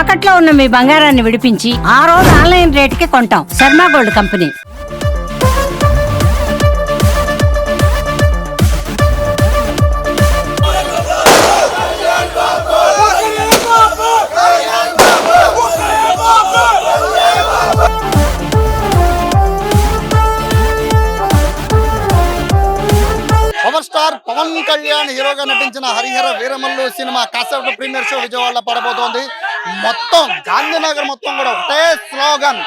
తాకట్లో ఉన్న మీ బంగారాన్ని విడిపించి ఆ రోజు ఆన్లైన్ రేటుకి కొంటాం. Sharma gold company. Power star Pawan Kalyan హీరోగా నటించిన హరిహర వీరమల్లు సినిమా కాసేపు ప్రీమియర్ షో విజయవాడలో పడబోతోంది. మొత్తం గాంధీనగర్ మొత్తం కూడా ఒకటే స్లోగన్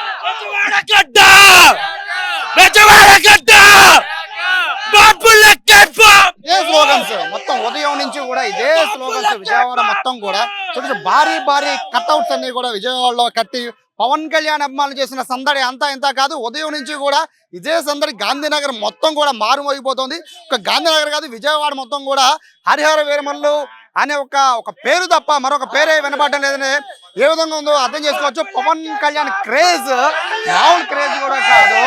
ఇదే స్లోగన్స్ మొత్తం ఉదయం నుంచి కూడా ఇదే స్లోగన్స్ విజయవాడ మొత్తం కూడా. చూడండి భారీ భారీ కట్అవుట్స్ అన్ని కూడా విజయవాడలో కట్టి పవన్ కళ్యాణ్ అభిమానులు చేసిన సందడి అంతా ఇంత కాదు. ఉదయం నుంచి కూడా ఇదే సందడి గాంధీనగర్ మొత్తం కూడా మారుమోగిపోతుంది. ఒక గాంధీనగర్ కాదు విజయవాడ మొత్తం కూడా హరిహర వీరమల్లు అనే ఒక ఒక పేరు తప్ప మరొక పేరే వినపడడం లేదని ఏ విధంగా ఉందో అర్థం చేసుకోవచ్చు. పవన్ కళ్యాణ్ క్రేజ్ రాహుల్ క్రేజ్ కూడా కాదు.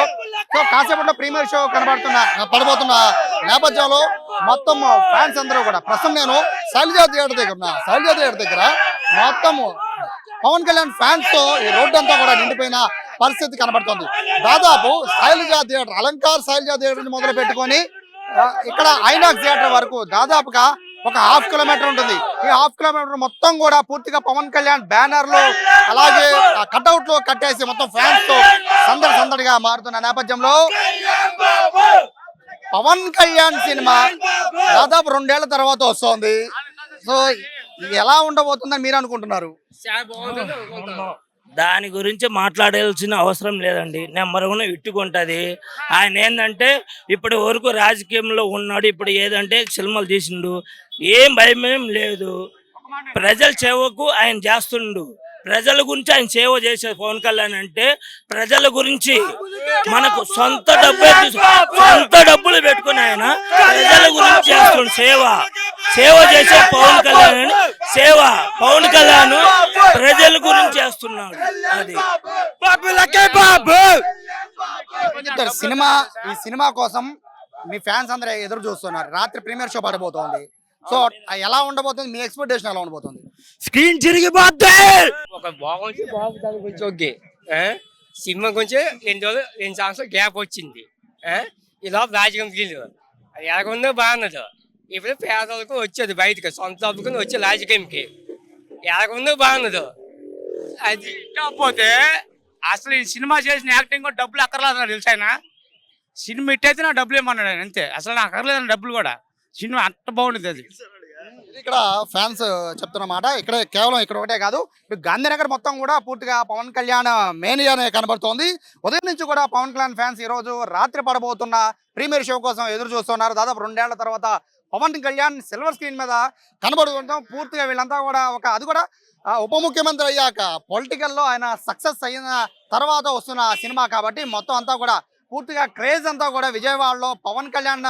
సో కాసేపట్లో ప్రీమియర్ షో కనబడుతున్న పడబోతున్న నేపథ్యంలో మొత్తం ఫ్యాన్స్ అందరూ కూడా ప్రస్తుతం నేను శైలజా థియేటర్ దగ్గర ఉన్నా. శైలజా థియేటర్ దగ్గర మొత్తం పవన్ కళ్యాణ్ ఫ్యాన్స్తో ఈ రోడ్డు అంతా కూడా నిండిపోయిన పరిస్థితి కనబడుతుంది. దాదాపు శైలజా థియేటర్ అలంకార్ శైలజా థియేటర్ మొదలు పెట్టుకొని ఇక్కడ ఐనాక్స్ థియేటర్ వరకు దాదాపుగా ఒక హాఫ్ కిలోమీటర్ ఉంటుంది. ఈ హాఫ్ కిలోమీటర్ మొత్తం కూడా పూర్తిగా పవన్ కళ్యాణ్ బ్యానర్లు అలాగే కట్అవుట్లో కట్టేసి మొత్తం ఫ్యాన్స్తో సందడి సందడిగా మారుతున్న నేపథ్యంలో పవన్ కళ్యాణ్ సినిమా దాదాపు రెండేళ్ళ తర్వాత వస్తోంది. సో ఇది ఎలా ఉండబోతుందని మీరు అనుకుంటున్నారు? దాని గురించి మాట్లాడాల్సిన అవసరం లేదండి. నెమ్మరుగున ఇట్టుకుంటుంది ఇట్టుకుంటది. ఆయన ఏంటంటే ఇప్పటి వరకు రాజకీయంలో ఉన్నాడు ఇప్పుడు ఏదంటే సినిమాలు తీసిండు. ఏం భయం ఏం లేదు. ప్రజల సేవకు ఆయన చేస్తుండు. ప్రజల గురించి ఆయన సేవ చేసే పవన్ కళ్యాణ్ అంటే ప్రజల గురించి మనకు సొంత డబ్బులు సొంత డబ్బులు పెట్టుకుని ఆయన ప్రజల గురించి చేస్తుండు. సేవ. సేవ చేసే పవన్ కళ్యాణ్ అని సేవ. పవన్ కళ్యాణ్ ప్రజల గురించి చేస్తున్నాడు. అది. ఏం చెప్తారు సినిమా ఈ సినిమా కోసం మీ ఫ్యాన్స్ అందరూ ఎదురు చూస్తున్నారు. రాత్రి ప్రీమియర్ షో పడబోతోంది. సో ఎలా ఉండబోతుంది? మీ ఎక్స్పెక్టేషన్ ఎలా ఉండబోతుంది? స్క్రీన్ చిరిగిపోద్ది ఒక బాగుంది బాగుంది కొంచెం ఓకే. ఆ? సినిమా కొంచెం రెండు రోజులు రెండు సంవత్సరాలు గ్యాప్ వచ్చింది. ఆ? ఈ లోపల రాజకీయం తెలియదు అది ఎలాగుందో బాగున్నది ఇప్పుడు పేదలకు వచ్చేది బయటకు సొంత వచ్చే రాజకీయంకి. ఎలాగుందో బాగున్నది అది కాకపోతే అసలు ఈ సినిమా చేసిన యాక్టింగ్ కూడా డబ్బులు అక్కర్లేదు తెలుసా ఆయన? సినిమా ఇట్టయితే నా డబ్బులు ఏమన్నాడు ఆయన అంతే. అసలు నాకు అక్కర్లేదు డబ్బులు కూడా. సినిమా అంత బాగుండేది అది. ఇక్కడ ఫ్యాన్స్ చెప్తున్న మాట ఇక్కడ కేవలం ఇక్కడ ఒకటే కాదు గాంధీనగర్ మొత్తం కూడా పూర్తిగా పవన్ కళ్యాణ్ మేనియానే కనబడుతోంది. ఉదయం నుంచి కూడా పవన్ కళ్యాణ్ ఫ్యాన్స్ ఈ రోజు రాత్రి పడబోతున్న ప్రీమియర్ షో కోసం ఎదురు చూస్తున్నారు. దాదాపు రెండేళ్ళ తర్వాత పవన్ కళ్యాణ్ సిల్వర్ స్క్రీన్ మీద కనబడుతుంటాం. పూర్తిగా వీళ్ళంతా కూడా ఒక అది కూడా ఉప ముఖ్యమంత్రి అయ్యాక పొలిటికల్లో ఆయన సక్సెస్ అయిన తర్వాత వస్తున్న సినిమా కాబట్టి మొత్తం అంతా కూడా పూర్తిగా క్రేజ్ అంతా కూడా విజయవాడలో పవన్ కళ్యాణ్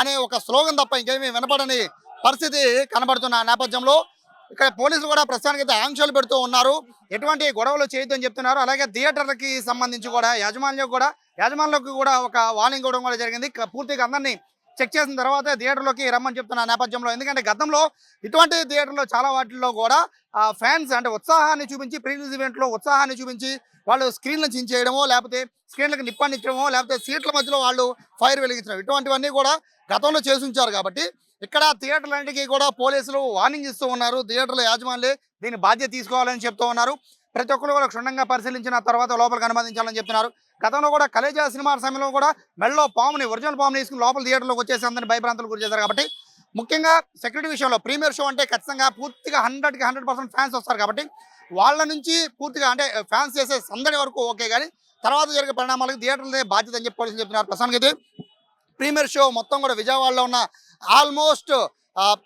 అనే ఒక స్లోగన్ తప్ప ఇంకేమీ వినపడని పరిస్థితి కనబడుతున్న నేపథ్యంలో ఇక్కడ పోలీసులు కూడా ప్రస్తుతానికి అయితే ఆంక్షలు పెడుతూ ఉన్నారు. ఎటువంటి గొడవలు చేయొద్దని చెప్తున్నారు. అలాగే థియేటర్లకి సంబంధించి కూడా యాజమాన్యం కూడా యాజమాన్యులకు కూడా ఒక వార్నింగ్ ఇవ్వడం కూడా జరిగింది. పూర్తిగా అందరినీ చెక్ చేసిన తర్వాత థియేటర్లోకి రమ్మని చెప్తున్న నేపథ్యంలో. ఎందుకంటే గతంలో ఇటువంటి థియేటర్లో చాలా వాటిల్లో కూడా ఫ్యాన్స్ అంటే ఉత్సాహాన్ని చూపించి ప్రీ ఈవెంట్లో ఉత్సాహాన్ని చూపించి వాళ్ళు స్క్రీన్లు చించేయడమో లేకపోతే స్క్రీన్లకు నిప్పండించడమో లేకపోతే సీట్ల మధ్యలో వాళ్ళు ఫైర్ వెలిగించడం ఇటువంటివన్నీ కూడా గతంలో చేసి ఉంచారు కాబట్టి ఇక్కడ థియేటర్లన్నిటికీ కూడా పోలీసులు వార్నింగ్ ఇస్తూ ఉన్నారు. థియేటర్ల యాజమాన్లే దీని బాధ్యత తీసుకోవాలని చెప్తూ ఉన్నారు. ప్రతి ఒక్కరు కూడా క్షుణ్ణంగా పరిశీలించిన తర్వాత లోపలికి అనుమతించాలని చెప్తున్నారు. గతంలో కూడా కలేజా సినిమా సమయంలో కూడా మెడలో పాముని ఒరిజినల్ పాముని తీసుకుని లోపల థియేటర్లోకి వచ్చేసి అందరిని భయభ్రాంతులు గురి చేశారు కాబట్టి ముఖ్యంగా సెక్యూరిటీ విషయంలో ప్రీమియర్ షో అంటే ఖచ్చితంగా పూర్తిగా హండ్రెడ్కి హండ్రెడ్ పర్సెంట్ ఫ్యాన్స్ వస్తారు కాబట్టి వాళ్ళ నుంచి పూర్తిగా అంటే ఫ్యాన్స్ చేసే సందడి వరకు ఓకే కానీ తర్వాత జరిగే పరిణామాలకు థియేటర్లదే బాధ్యత అని చెప్పి పోలీసులు చెప్తున్నారు. ప్రస్తుతానికి అయితే ప్రీమియర్ షో మొత్తం కూడా విజయవాడలో ఉన్న ఆల్మోస్ట్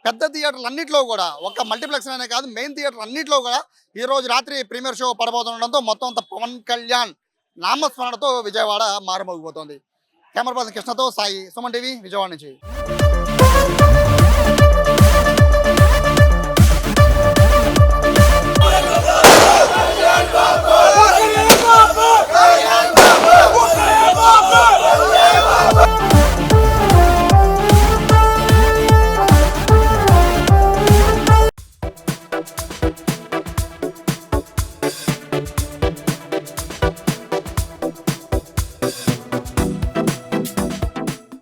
పెద్ద థియేటర్లు అన్నింటిలో కూడా ఒక మల్టీప్లెక్స్ అనే కాదు మెయిన్ థియేటర్ అన్నింటిలో కూడా ఈ రోజు రాత్రి ప్రీమియర్ షో పడబోతుండడంతో మొత్తం అంత పవన్ కళ్యాణ్ నామస్మరణతో విజయవాడ మారుమోగిపోతుంది. కెమెరా పర్సన్ కృష్ణతో సాయి సుమన్ టీవీ విజయవాడ నుంచి.